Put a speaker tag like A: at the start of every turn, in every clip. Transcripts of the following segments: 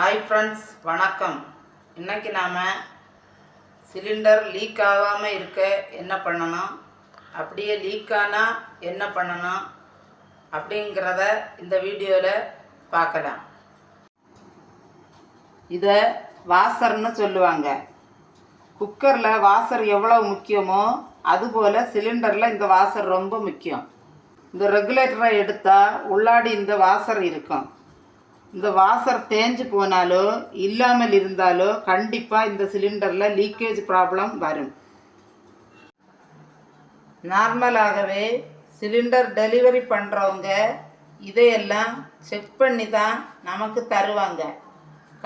A: Hi friends வணக்கம். இன்றைக்கி நாம் சிலிண்டர் லீக் ஆகாமல் இருக்க என்ன பண்ணணும்? அப்படியே லீக் ஆனால் என்ன பண்ணணும்? அப்படிங்கிறத இந்த வீடியோவில் பார்க்கலாம். இதை வாசர்னு சொல்லுவாங்க. குக்கரில் வாசர் எவ்வளோ முக்கியமோ அதுபோல் சிலிண்டரில் இந்த வாசர் ரொம்ப முக்கியம். இந்த ரெகுலேட்டரை எடுத்தால் உள்ளாடி இந்த வாசர் இருக்கும். இந்த வாசர் தேஞ்சு போனாலோ இல்லாமல் இருந்தாலோ கண்டிப்பாக இந்த சிலிண்டரில் லீக்கேஜ் ப்ராப்ளம் வரும். நார்மலாகவே சிலிண்டர் டெலிவரி பண்ணுறவங்க இதையெல்லாம் செக் பண்ணி தான் நமக்கு தருவாங்க.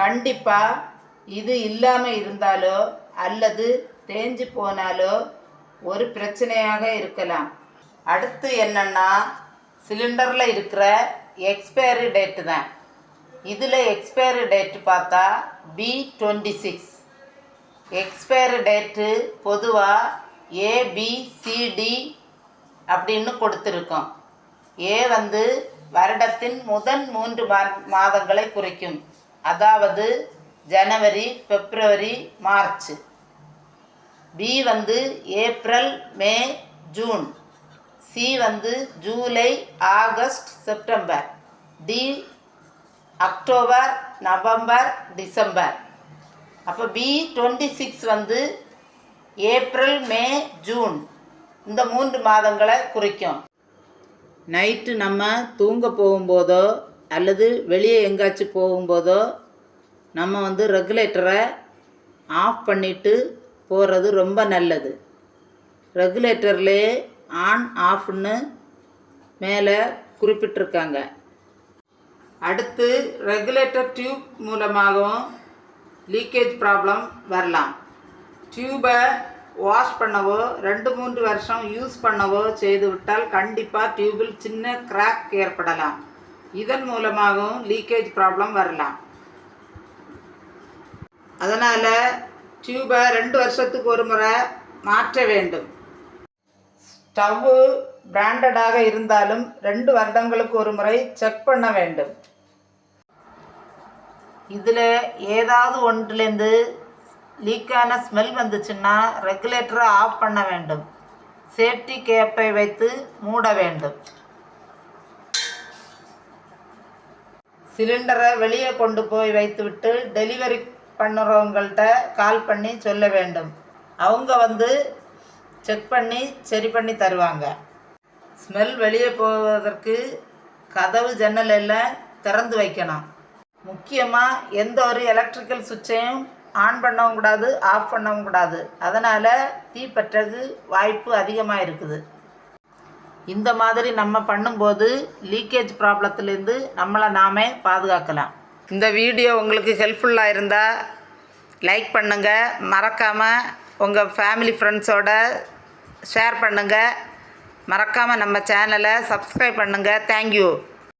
A: கண்டிப்பாக இது இல்லாமல் இருந்தாலோ அல்லது தேஞ்சு போனாலோ ஒரு பிரச்சனையாக இருக்கலாம். அடுத்து என்னென்னா சிலிண்டரில் இருக்கிற எக்ஸ்பைரி டேட்டு தான். இதில் எக்ஸ்பைரி டேட்டு பார்த்தா B twenty six expiry date பொதுவாக ஏபிசிடி அப்படின்னு கொடுத்துருக்கோம். ஏ வந்து வருடத்தின் முதன் மூன்று மா மாதங்களை குறிக்கும். அதாவது ஜனவரி பிப்ரவரி மார்ச். பி வந்து ஏப்ரல் மே ஜூன். சி வந்து July August September. D October November December. அப்போ பி டுவெண்ட்டி சிக்ஸ் வந்து ஏப்ரல் மே ஜூன். இந்த மூன்று மாதங்களை குறிக்கும். நைட்டு நம்ம தூங்க போகும்போதோ அல்லது வெளியே எங்காச்சும் போகும்போதோ நம்ம வந்து ரெகுலேட்டரை ஆஃப் பண்ணிவிட்டு போகிறது ரொம்ப நல்லது. ரெகுலேட்டர்லேயே ஆன் ஆஃப்னு மேலே குறிப்பிட்டிருக்காங்க. அடுத்து ரெகுலேட்டர் டியூப் மூலமாகவும் லீக்கேஜ் ப்ராப்ளம் வரலாம். டியூபை வாஷ் பண்ணவோ ரெண்டு மூன்று வருஷம் யூஸ் பண்ணவோ செய்துவிட்டால் கண்டிப்பாக டியூபில் சின்ன கிராக் ஏற்படலாம். இதன் மூலமாகவும் லீக்கேஜ் ப்ராப்ளம் வரலாம். அதனால் டியூபை ரெண்டு வருஷத்துக்கு ஒரு முறை மாற்ற வேண்டும். ஸ்டவ்வு பிராண்டடாக இருந்தாலும் ரெண்டு வருடங்களுக்கு ஒரு முறை செக் பண்ண வேண்டும். இதில் ஏதாவது ஒன்றுலேருந்து லீக்கான ஸ்மெல் வந்துச்சுன்னா ரெகுலேட்டரை ஆஃப் பண்ண வேண்டும். சேஃப்டி கேப்பை வைத்து மூட வேண்டும். சிலிண்டரை வெளியே கொண்டு போய் வைத்துவிட்டு டெலிவரி பண்ணுறவங்கள்ட்ட கால் பண்ணி சொல்ல வேண்டும். அவங்க வந்து செக் பண்ணி சரி பண்ணி தருவாங்க. ஸ்மெல் வெளியே போவதற்கு கதவு ஜன்னல் எல்லாம் திறந்து வைக்கணும். முக்கியமாக எந்த ஒரு எலக்ட்ரிக்கல் சுவிட்சையும் ஆன் பண்ணவும் கூடாது ஆஃப் பண்ணவும் கூடாது. அதனால் தீப்பற்றது வாய்ப்பு அதிகமாக இருக்குது. இந்த மாதிரி நம்ம பண்ணும்போது லீக்கேஜ் ப்ராப்ளத்துலேருந்து நம்மளை நாமே பாதுகாக்கலாம். இந்த வீடியோ உங்களுக்கு ஹெல்ப்ஃபுல்லாக இருந்தால் லைக் பண்ணுங்கள் மறக்காமல் உங்கள் ஃபேமிலி ஃப்ரெண்ட்ஸோட ஷேர் பண்ணுங்கள் மறக்காமல் நம்ம சேனலை சப்ஸ்கிரைப் பண்ணுங்கள் தேங்க்யூ